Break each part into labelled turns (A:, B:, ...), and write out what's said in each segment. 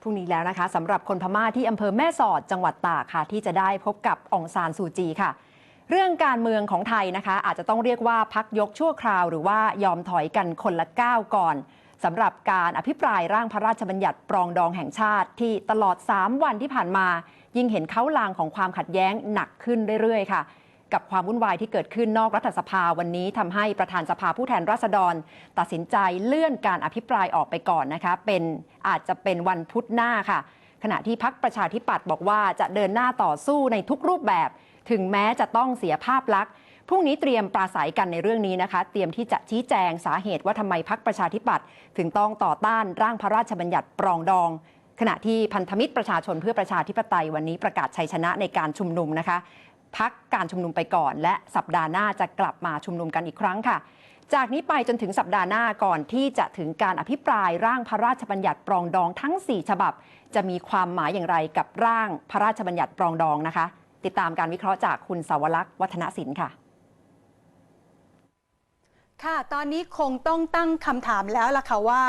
A: พรุ่งนี้แล้วนะคะสำหรับคนพม่าที่อำเภอแม่สอดจังหวัดตากค่ะ ที่จะได้พบกับองซานซูจีค่ะ เรื่องการเมืองของไทยนะคะ อาจจะต้องเรียกว่าพักยกชั่วคราว หรือว่ายอมถอยกันคนละก้าวก่อนสำหรับการอภิปรายร่างพระราชบัญญัติปรองดองแห่งชาติ ที่ตลอด 3 วันที่ผ่านมา ยิ่งเห็นเขาลางของความขัดแย้งหนักขึ้นเรื่อยๆ ค่ะ กับความวุ่นวายที่เกิดขึ้นนอกรัฐสภาวันนี้ทำให้ประธานสภาผู้แทนราษฎร ตัดสินใจเลื่อนการอภิปรายออกไปก่อนนะคะเป็นอาจจะเป็นวันพุธหน้าค่ะ ขณะที่พักประชาธิปัตย์บอกว่าจะเดินหน้าต่อสู้ในทุกรูปแบบ ถึงแม้จะต้องเสียภาพลักษณ์พรุ่งนี้เตรียมปราศัยกันในเรื่องนี้นะคะ เตรียมที่จะชี้แจงสาเหตุว่าทำไมพักประชาธิปัตย์ถึงต้องต่อต้านร่างพระราชบัญญัติปรองดองขณะที่พันธมิตรประชาชนเพื่อประชาธิปไตยวันนี้ประกาศชัยชนะในการชุมนุมนะคะ พักการชุมนุมไปก่อน และสัปดาห์หน้าจะกลับมาชุมนุมกันอีกครั้งค่ะ จากนี้ไปจนถึงสัปดาห์หน้าก่อนที่จะถึงการอภิปรายร่างพระราชบัญญัติปรองดองทั้ง 4 ฉบับ จะมีความหมายอย่างไรกับร่างพระราชบัญญัติปรองดองนะคะ ติดตามการวิเคราะห์จากคุณสาวลักษ์วัฒนศิลป์ค่ะ
B: ค่ะ ตอนนี้คงต้องตั้งคำถามแล้วล่ะค่ะว่า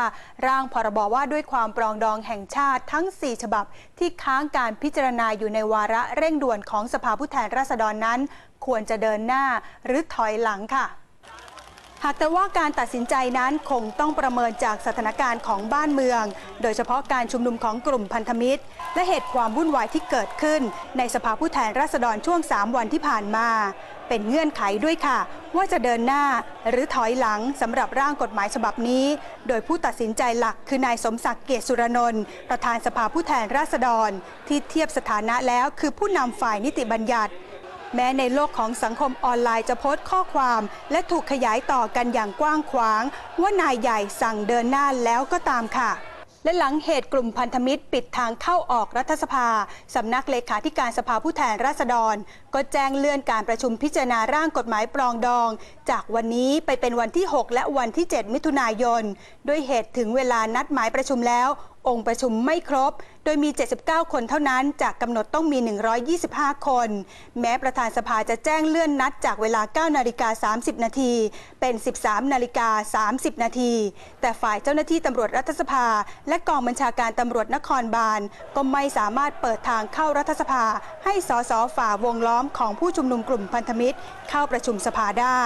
B: ร่างพรบว่าด้วยความปรองดองแห่งชาติทั้ง 4 ฉบับ ที่ค้างการพิจารณาอยู่ในวาระเร่งด่วนของสภาผู้แทนราษฎรนั้น ควรจะเดินหน้าหรือถอยหลังค่ะ หากแต่ว่าการตัดสินใจนั้นคงต้องประเมินจากสถานการณ์ของบ้านเมือง โดยเฉพาะการชุมนุมของกลุ่มพันธมิตร และเหตุความวุ่นวายที่เกิดขึ้น ในสภาผู้แทนราษฎรช่วง 3 วันที่ผ่านมา เป็นเงื่อนไขด้วยค่ะ ว่าจะเดินหน้าหรือถอยหลังสำหรับร่างกฎหมายฉบับนี้ โดยผู้ตัดสินใจหลักคือนายสมศักดิ์เกษสุรนนท์ประธานสภาผู้แทนราษฎร ที่เทียบสถานะแล้วคือผู้นำฝ่ายนิติบัญญัติ แม้ในโลกของสังคมออนไลน์จะโพสต์ข้อความ และถูกขยายต่อกันอย่างกว้างขวาง ว่านายใหญ่สั่งเดินหน้าแล้วก็ตามค่ะและหลังเหตุกลุ่มพันธมิตรปิดทางเข้าออกรัฐสภา สำนักเลขาธิการสภาผู้แทนราษฎร ก็แจ้งเลื่อนการประชุมพิจารณาร่างกฎหมายปรองดอง จากวันนี้ไปเป็นวันที่ 6 และวันที่ 7 มิถุนายน ด้วยเหตุถึงเวลานัดหมายประชุมแล้ว องค์ประชุมไม่ครบ โดยมี 79 คนเท่านั้น จากกำหนดต้องมี 125 คน แม้ประธานสภาจะแจ้งเลื่อนนัดจากเวลา 9 นาฬิกา 30 นาทีเป็น 13 นาฬิกา 30 นาที แต่ฝ่ายเจ้าหน้าที่ตำรวจรัฐสภา และกองบัญชาการตำรวจนครบาล ก็ไม่สามารถเปิดทางเข้ารัฐสภา ให้สสฝ่าวงล้อมของผู้ชุมนุมกลุ่มพันธมิตร เข้าประชุมสภาได้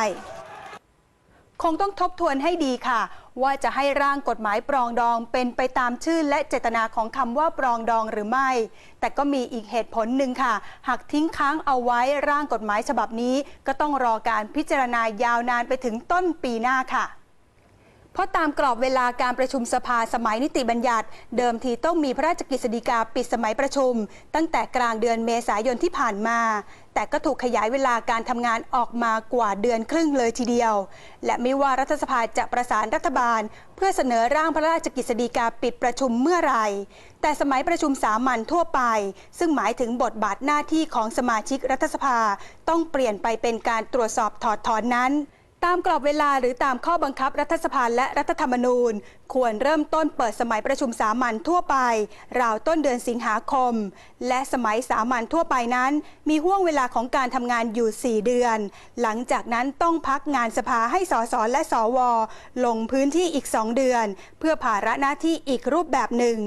B: คงต้องทบทวนให้ดีค่ะ ว่าจะให้ร่างกฎหมายปรองดองเป็นไปตามชื่อและเจตนาของคำว่าปรองดองหรือไม่ แต่ก็มีอีกเหตุผลหนึ่งค่ะ หากทิ้งค้างเอาไว้ร่างกฎหมายฉบับนี้ ก็ต้องรอการพิจารณายาวนานไปถึงต้นปีหน้าค่ะ เพราะตามกรอบเวลาการประชุมสภาสมัยนิติบัญญัติ เดิมทีต้องมีพระราชกฤษฎีกาปิดสมัยประชุม ตั้งแต่กลางเดือนเมษายนที่ผ่านมา แต่ก็ถูกขยายเวลาการทำงานออกมากว่าเดือนครึ่งเลยทีเดียว และไม่ว่ารัฐสภาจะประสานรัฐบาล เพื่อเสนอร่างพระราชกฤษฎีกาปิดประชุมเมื่อไรแต่สมัยประชุมสามัญทั่วไป ซึ่งหมายถึงบทบาทหน้าที่ของสมาชิกรัฐสภา ต้องเปลี่ยนไปเป็นการตรวจสอบถอดถอนนั้น ตามกรอบเวลาหรือตามข้อบังคับรัฐสภาและรัฐธรรมนูญ ควรเริ่มต้นเปิดสมัยประชุมสามัญทั่วไป ราวต้นเดือนสิงหาคม และสมัยสามัญทั่วไปนั้น มีห่วงเวลาของการทำงานอยู่ 4 เดือน หลังจากนั้นต้องพักงานสภาให้สสและสว ลงพื้นที่อีก 2 เดือน เพื่อภาระหน้าที่อีกรูปแบบหนึ่ง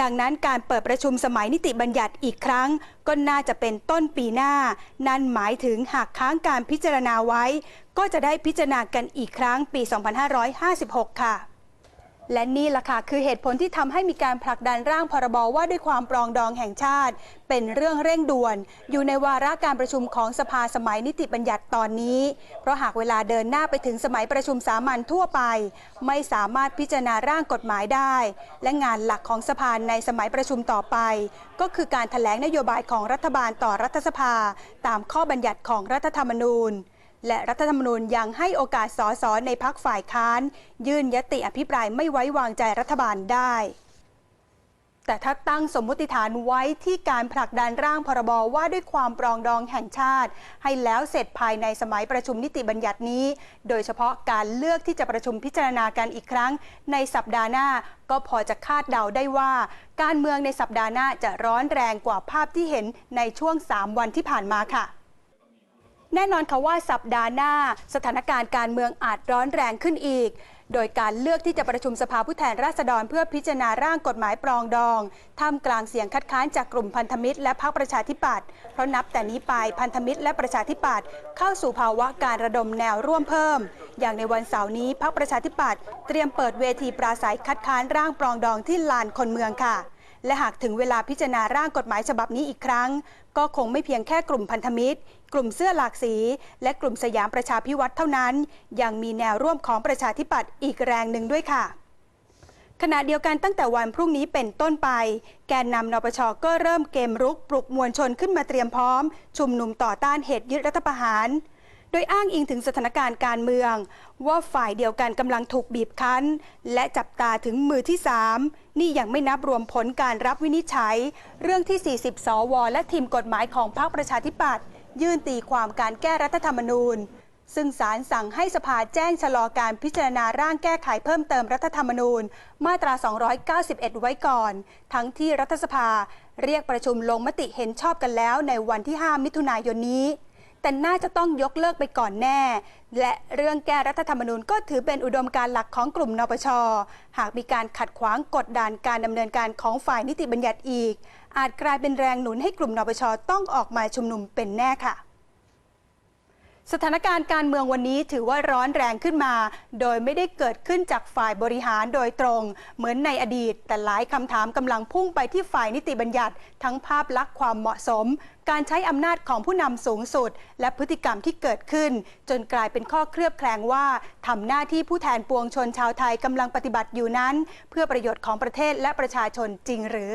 B: ดังนั้นการเปิดประชุมสมัยนิติบัญญัติอีกครั้ง ก็น่าจะเป็นต้นปีหน้า นั่นหมายถึงหากค้างการพิจารณาไว้ ก็จะได้พิจารณากันอีกครั้งปี 2556 ค่ะ และนี่ล่ะค่ะคือเหตุผลที่ทำให้มีการผลักดันร่างพรบว่าด้วยความปรองดองแห่งชาติ เป็นเรื่องเร่งด่วน อยู่ในวาระการประชุมของสภาสมัยนิติบัญญัติตอนนี้ เพราะหากเวลาเดินหน้าไปถึงสมัยประชุมสามัญทั่วไป ไม่สามารถพิจารณาร่างกฎหมายได้ และงานหลักของสภาในสมัยประชุมต่อไป ก็คือการถแถลงนโยบายของรัฐบาลต่อรัฐสภา ตามข้อบัญญัติของรัฐธรรมนูญ และรัฐธรรมนูญยังให้โอกาสสสในพักฝ่ายค้าน ยื่นยติอภิปรายไม่ไว้วางใจรัฐบาลได้ แต่ถ้าตั้งสมมติฐานไว้ที่การผลักดันร่างพรบว่าด้วยความปรองดองแห่งชาติ ให้แล้วเสร็จภายในสมัยประชุมนิติบัญญัตินี้ โดยเฉพาะการเลือกที่จะประชุมพิจารณากันอีกครั้ง ในสัปดาห์หน้าก็พอจะคาดเดาได้ว่า การเมืองในสัปดาห์หน้าจะร้อนแรงกว่าภาพที่เห็นในช่วง 3 วันที่ผ่านมาค่ะ แน่นอนค่ะว่าสัปดาห์หน้า สถานการณ์การเมืองอาจร้อนแรงขึ้นอีก โดยการเลือกที่จะประชุมสภาผู้แทนราษฎรเพื่อพิจารณาร่างกฎหมายปรองดอง ท่ามกลางเสียงคัดค้านจากกลุ่มพันธมิตรและพรรคประชาธิปัตย์เพราะนับแต่นี้ไปพันธมิตรและประชาธิปัตย์เข้าสู่ภาวะการระดมแนวร่วมเพิ่ม อย่างในวันเสาร์นี้พรรคประชาธิปัตย์เตรียมเปิดเวทีปราศัยคัดค้านร่างปรองดองที่ลานคนเมืองค่ะ และหากถึงเวลาพิจารณาร่างกฎหมายฉบับนี้อีกครั้ง ก็คงไม่เพียงแค่กลุ่มพันธมิตร กลุ่มเสื้อหลากสี และกลุ่มสยามประชาพิวัตรเท่านั้น ยังมีแนวร่วมของประชาธิปัตย์อีกแรงหนึ่งด้วยค่ะขณะเดียวกันตั้งแต่วันพรุ่งนี้เป็นต้นไป แกนนำนปชก็เริ่มเกมรุกปลุกมวลชนขึ้นมาเตรียมพร้อม ชุมนุมต่อต้านเหตุยึดรัฐประหาร โดยอ้างอิงถึงสถานการณ์การเมือง ว่าฝ่ายเดียวกันกำลังถูกบีบคั้น และจับตาถึงมือที่ 3 นี่ยังไม่นับรวมผลการรับวินิจฉัย เรื่องที่ 40 สว และทีมกฎหมายของพรรคประชาธิปัตย์ยื่นตีความการแก้รัฐธรรมนูญ ซึ่งศาลสั่งให้สภาแจ้งชะลอการพิจารณาร่างแก้ไขเพิ่มเติมรัฐธรรมนูญ มาตรา 291 ไว้ก่อน ทั้งที่รัฐสภาเรียกประชุมลงมติเห็นชอบกันแล้วในวันที่ 5 มิถุนายนนี้ แต่น่าจะต้องยกเลิกไปก่อนแน่ และเรื่องแก้รัฐธรรมนูญก็ถือเป็นอุดมการหลักของกลุ่มนปช หากมีการขัดขวางกดดันการดำเนินการของฝ่ายนิติบัญญัติอีก อาจกลายเป็นแรงหนุนให้กลุ่มนปชต้องออกมาชุมนุมเป็นแน่ค่ะสถานการณ์การเมืองวันนี้ถือว่าร้อนแรงขึ้นมา โดยไม่ได้เกิดขึ้นจากฝ่ายบริหารโดยตรง เหมือนในอดีต แต่หลายคำถามกำลังพุ่งไปที่ฝ่ายนิติบัญญัติ ทั้งภาพลักษณ์ความเหมาะสม การใช้อำนาจของผู้นำสูงสุด และพฤติกรรมที่เกิดขึ้น จนกลายเป็นข้อเคลือบแคลงว่าทำหน้าที่ผู้แทนปวงชนชาวไทยกำลังปฏิบัติอยู่นั้น เพื่อประโยชน์ของประเทศและประชาชนจริงหรือ